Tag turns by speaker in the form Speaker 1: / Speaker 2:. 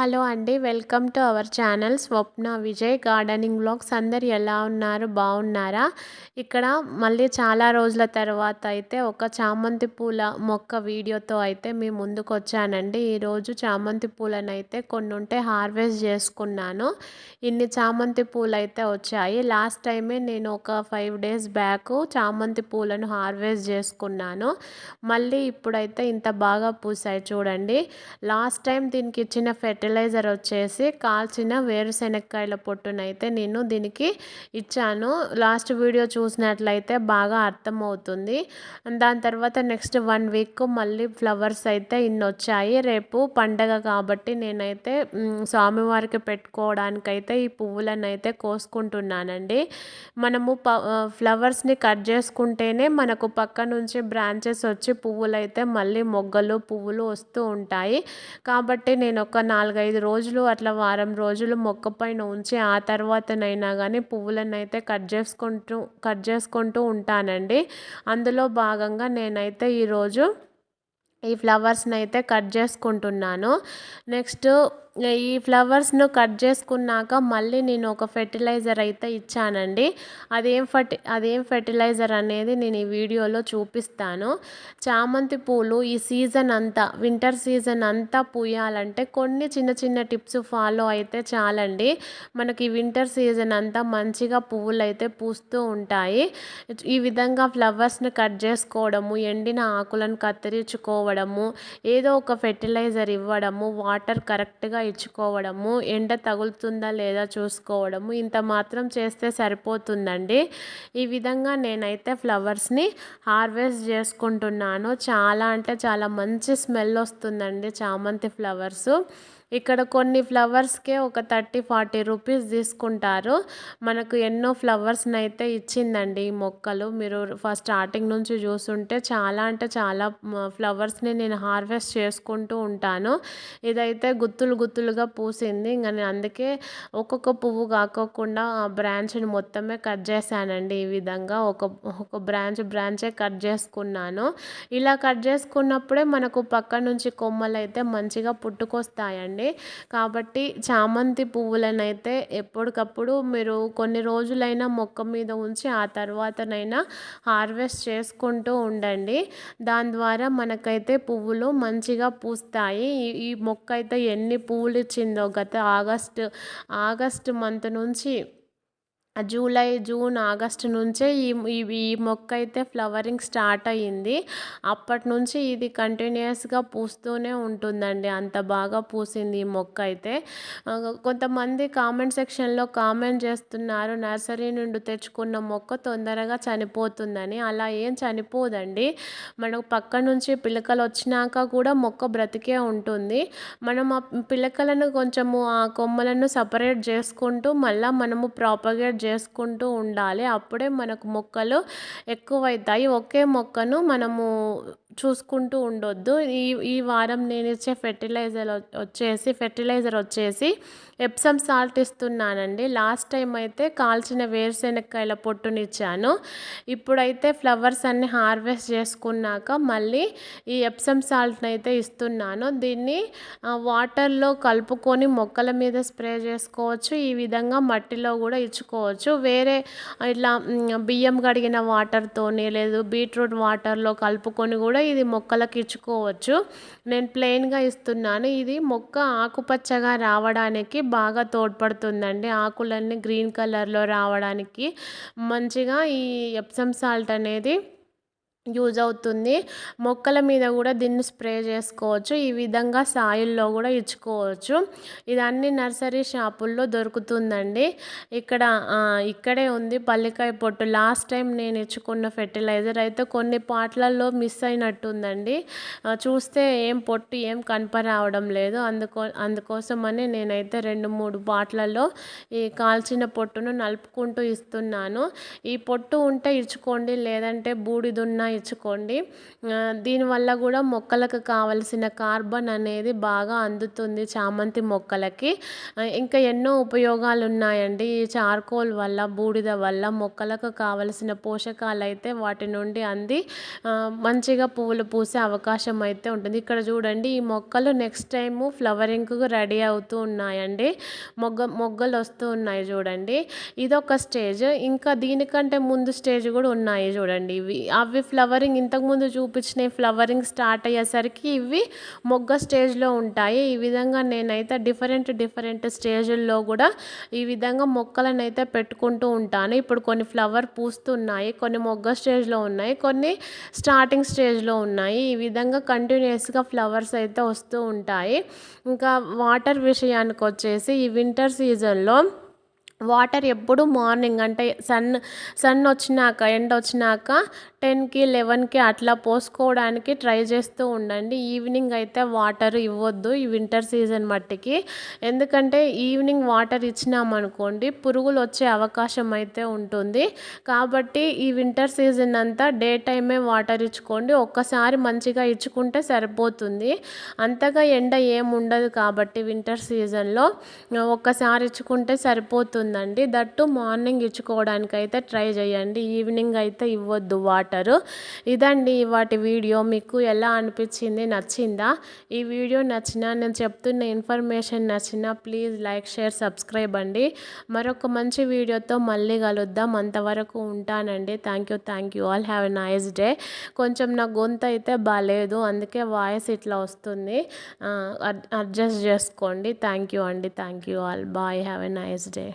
Speaker 1: Hello అండి welcome to our channel Swapna Vijay gardening blogs. అందరు ఎలా ఉన్నారు? బాగున్నారా? ఇక్కడ మళ్ళీ చాలా రోజుల తర్వాత అయితే ఒక చామంతి పూల మొక్క వీడియోతో అయితే మీ ముందుకు వచ్చానండి. ఈరోజు చామంతి పూలను అయితే కొన్ని ఉంటే హార్వెస్ట్ చేసుకున్నాను. ఇన్ని చామంతి పూలు అయితే వచ్చాయి. లాస్ట్ టైమే నేను ఒక ఫైవ్ డేస్ బ్యాక్ చామంతి పూలను హార్వెస్ట్ చేసుకున్నాను. మళ్ళీ ఇప్పుడైతే ఇంత బాగా పూసాయి చూడండి. లాస్ట్ టైం దీనికి ఇచ్చిన స్టెరిలైజర్ వచ్చేసి కాల్చిన వేరుశెనక్కాయల పొట్టునైతే నేను దీనికి ఇచ్చాను. లాస్ట్ వీడియో చూసినట్లయితే బాగా అర్థమవుతుంది. దాని తర్వాత నెక్స్ట్ వన్ వీక్ మళ్ళీ ఫ్లవర్స్ అయితే ఇన్ని వచ్చాయి రేపు పండగ కాబట్టి నేనైతే స్వామివారికి పెట్టుకోవడానికైతే ఈ పువ్వులను అయితే కోసుకుంటున్నానండి. మనము ప ఫ్లవర్స్ని కట్ చేసుకుంటేనే మనకు పక్క నుంచి బ్రాంచెస్ వచ్చి పువ్వులు అయితే మళ్ళీ మొగ్గలు పువ్వులు వస్తూ ఉంటాయి. కాబట్టి నేను ఒక నాలుగు నాలుగైదు రోజులు అట్లా వారం రోజులు మొక్క పైన ఉంచి ఆ తర్వాతనైనా కానీ పువ్వులను అయితే కట్ చేసుకుంటూ కట్ చేసుకుంటూ ఉంటానండి. అందులో భాగంగా నేనైతే ఈరోజు ఈ ఫ్లవర్స్ని అయితే కట్ చేసుకుంటున్నాను. నెక్స్ట్ ఈ ఫ్లవర్స్ను కట్ చేసుకున్నాక మళ్ళీ నేను ఒక ఫెర్టిలైజర్ అయితే ఇచ్చానండి. అదేం ఫర్టి అదేం ఫెర్టిలైజర్ అనేది నేను ఈ వీడియోలో చూపిస్తాను. చామంతి పూలు ఈ సీజన్ అంతా వింటర్ సీజన్ అంతా పూయాలంటే కొన్ని చిన్న చిన్న టిప్స్ ఫాలో అయితే చాలండి. మనకి వింటర్ సీజన్ అంతా మంచిగా పువ్వులు అయితే పూస్తూ ఉంటాయి. ఈ విధంగా ఫ్లవర్స్ని కట్ చేసుకోవడము ఎండిన ఆకులను కత్తిరించుకోవడం కత్తిరించుకోవడము ఏదో ఒక ఫెర్టిలైజర్ ఇవ్వడము వాటర్ కరెక్ట్గా ఇచ్చుకోవడము ఎండ తగులుతుందా లేదా చూసుకోవడము ఇంత మాత్రం చేస్తే సరిపోతుందండి. ఈ విధంగా నేనైతే ఫ్లవర్స్ని హార్వెస్ట్ చేసుకుంటున్నాను. చాలా అంటే చాలా మంచి స్మెల్ వస్తుందండి చామంతి ఫ్లవర్స్. ఇక్కడ కొన్ని ఫ్లవర్స్కే ఒక థర్టీ ఫార్టీ రూపీస్ తీసుకుంటారు. మనకు ఎన్నో ఫ్లవర్స్ని అయితే ఇచ్చిందండి ఈ మొక్కలు. మీరు ఫస్ట్ స్టార్టింగ్ నుంచి చూస్తుంటే చాలా అంటే చాలా ఫ్లవర్స్ని నేను హార్వెస్ట్ చేసుకుంటూ ఉంటాను. ఇదైతే గుత్తులు గుత్తులుగా పూసింది. ఇంకా నేను అందుకే ఒక్కొక్క పువ్వు కాకోకుండా ఆ బ్రాంచ్ని మొత్తమే కట్ చేశానండి. ఈ విధంగా ఒక ఒక బ్రాంచ్ బ్రాంచే కట్ చేసుకున్నాను. ఇలా కట్ చేసుకున్నప్పుడే మనకు పక్క నుంచి కొమ్మలు అయితే మంచిగా పుట్టుకొస్తాయండి. అండి. కాబట్టి చామంతి పువ్వులను అయితే ఎప్పటికప్పుడు మీరు కొన్ని రోజులైనా మొక్క మీద ఉంచి ఆ తర్వాతనైనా హార్వెస్ట్ చేసుకుంటూ ఉండండి. దాని ద్వారా మనకైతే పువ్వులు మంచిగా పూస్తాయి. ఈ మొక్క అయితే ఎన్ని పువ్వులు ఇచ్చిందో గత ఆగస్ట్ ఆగస్ట్ మంత్ నుంచి జూలై జూన్ ఆగస్టు నుంచే ఈ ఈ మొక్క అయితే ఫ్లవరింగ్ స్టార్ట్ అయ్యింది. అప్పటి నుంచి ఇది కంటిన్యూస్గా పూస్తూనే ఉంటుందండి. అంత బాగా పూసింది ఈ మొక్క అయితే. కొంతమంది కామెంట్ సెక్షన్లో కామెంట్ చేస్తున్నారు నర్సరీ నుండి తెచ్చుకున్న మొక్క తొందరగా చనిపోతుందని. అలా ఏం చనిపోదండి. మనకు పక్క నుంచి పిలకలు వచ్చినాక కూడా మొక్క బ్రతికే ఉంటుంది. మనం ఆ పిలకలను కొంచెము ఆ కొమ్మలను సపరేట్ చేసుకుంటూ మళ్ళీ మనము ప్రాపగేట్ చేసుకుంటూ ఉండాలి. అప్పుడే మనకు మొక్కలు ఎక్కువవుతాయి ఒకే మొక్కను మనము చూసుకుంటూ ఉండొద్దు. ఈ ఈ వారం నేను ఇచ్చే ఫెర్టిలైజర్ వచ్చేసి ఫెర్టిలైజర్ వచ్చేసి ఎప్సమ్ సాల్ట్ ఇస్తున్నానండి. లాస్ట్ టైం అయితే కాల్చిన వేరుశెనక్కాయల పొట్టునిచ్చాను. ఇప్పుడైతే ఫ్లవర్స్ అన్ని హార్వెస్ట్ చేసుకున్నాక మళ్ళీ ఈ ఎప్సమ్ సాల్ట్ని అయితే ఇస్తున్నాను. దీన్ని వాటర్లో కలుపుకొని మొక్కల మీద స్ప్రే చేసుకోవచ్చు. ఈ విధంగా మట్టిలో కూడా ఇచ్చుకోవచ్చు. వేరే ఇట్లా బియ్యం కడిగిన వాటర్తోని లేదు బీట్రూట్ వాటర్లో కలుపుకొని కూడా ఇది మొక్కలకు ఇచ్చుకోవచ్చు. నేను ప్లెయిన్గా ఇస్తున్నాను ఇది మొక్క ఆకుపచ్చగా రావడానికి బాగా తోడ్పడుతుందండి. ఆకులన్నీ గ్రీన్ కలర్లో రావడానికి మంచిగా ఈ ఎప్సమ్ సాల్ట్ అనేది యూజ్ అవుతుంది. మొక్కల మీద కూడా దీన్ని స్ప్రే చేసుకోవచ్చు. ఈ విధంగా సాయిల్లో కూడా ఇచ్చుకోవచ్చు. ఇదన్నీ నర్సరీ షాపుల్లో దొరుకుతుందండి. ఇక్కడ ఇక్కడే ఉంది పల్లికాయ పొట్టు. లాస్ట్ టైం నేను ఇచ్చుకున్న ఫెర్టిలైజర్ అయితే కొన్ని పాటలలో మిస్ అయినట్టుందండి. చూస్తే ఏం పొట్టు ఏం కనపరావడం లేదు. అందుకో అందుకోసమని నేనైతే రెండు మూడు పాటలలో ఈ కాల్చిన పొట్టును నలుపుకుంటూ ఇస్తున్నాను. ఈ పొట్టు ఉంటే ఇచ్చుకోండి లేదంటే బూడిదున్న ఇచ్చుకోండి. దీనివల్ల కూడా మొక్కలకు కావలసిన కార్బన్ అనేది బాగా అందుతుంది చామంతి మొక్కలకి. ఇంకా ఎన్నో ఉపయోగాలు ఉన్నాయండి ఈ చార్కోల్ వల్ల బూడిద వల్ల మొక్కలకు కావలసిన పోషకాలు అయితే వాటి నుండి అంది. మంచిగా పువ్వులు పూసే అవకాశం అయితే ఉంటుంది. ఇక్కడ చూడండి ఈ మొక్కలు నెక్స్ట్ టైము ఫ్లవరింగ్కు రెడీ అవుతూ ఉన్నాయండి. మొగ్గ మొగ్గలు వస్తూ ఉన్నాయి చూడండి. ఇదొక స్టేజ్. ఇంకా దీనికంటే ముందు స్టేజ్ కూడా ఉన్నాయి చూడండి. ఇవి అవి ఫ్లవరింగ్ ఇంతకుముందు చూపించినవి ఫ్లవరింగ్ స్టార్ట్ అయ్యేసరికి ఇవి మొగ్గ స్టేజ్లో ఉంటాయి. ఈ విధంగా నేనైతే డిఫరెంట్ డిఫరెంట్ స్టేజ్ల్లో కూడా ఈ విధంగా మొక్కలను అయితే పెట్టుకుంటూ ఉంటాను. ఇప్పుడు కొన్ని ఫ్లవర్ పూస్తున్నాయి కొన్ని మొగ్గ స్టేజ్లో ఉన్నాయి కొన్ని స్టార్టింగ్ స్టేజ్లో ఉన్నాయి. ఈ విధంగా కంటిన్యూస్గా ఫ్లవర్స్ అయితే వస్తూ ఉంటాయి. ఇంకా వాటర్ విషయానికి వచ్చేసి ఈ వింటర్ సీజన్లో వాటర్ ఎప్పుడు మార్నింగ్ అంటే సన్ సన్ వచ్చినాక ఎండ వచ్చినాక టెన్కి లెవెన్కి అట్లా పోసుకోవడానికి ట్రై చేస్తూ ఉండండి. ఈవినింగ్ అయితే వాటర్ ఇవ్వద్దు ఈ వింటర్ సీజన్ మట్టికి. ఎందుకంటే ఈవినింగ్ వాటర్ ఇచ్చినామనుకోండి పురుగులు వచ్చే అవకాశం అయితే ఉంటుంది. కాబట్టి ఈ వింటర్ సీజన్ అంతా డే టైమే వాటర్ ఇచ్చుకోండి. ఒక్కసారి మంచిగా ఇచ్చుకుంటే సరిపోతుంది. అంతగా ఎండ ఏముండదు కాబట్టి వింటర్ సీజన్లో ఒక్కసారి ఇచ్చుకుంటే సరిపోతుందండి. దట్టు మార్నింగ్ ఇచ్చుకోవడానికి అయితే ట్రై చేయండి. ఈవినింగ్ అయితే ఇవ్వద్దు వాటర్. వాటరు ఇదండి వాటి వీడియో. మీకు ఎలా అనిపించింది? నచ్చిందా? ఈ వీడియో నచ్చిన నేను చెప్తున్న ఇన్ఫర్మేషన్ నచ్చినా ప్లీజ్ లైక్ షేర్ సబ్స్క్రైబ్ అండి. మరొక మంచి వీడియోతో మళ్ళీ కలుద్దాం. అంతవరకు ఉంటానండి. Thank you thank you all. Have a nice day. కొంచెం నా గొంతు అయితే బాగాలేదు అందుకే వాయిస్ ఇట్లా వస్తుంది. అడ్జస్ట్ చేసుకోండి. థ్యాంక్ యూ అండి. Thank you all. Bye. Have a nice day.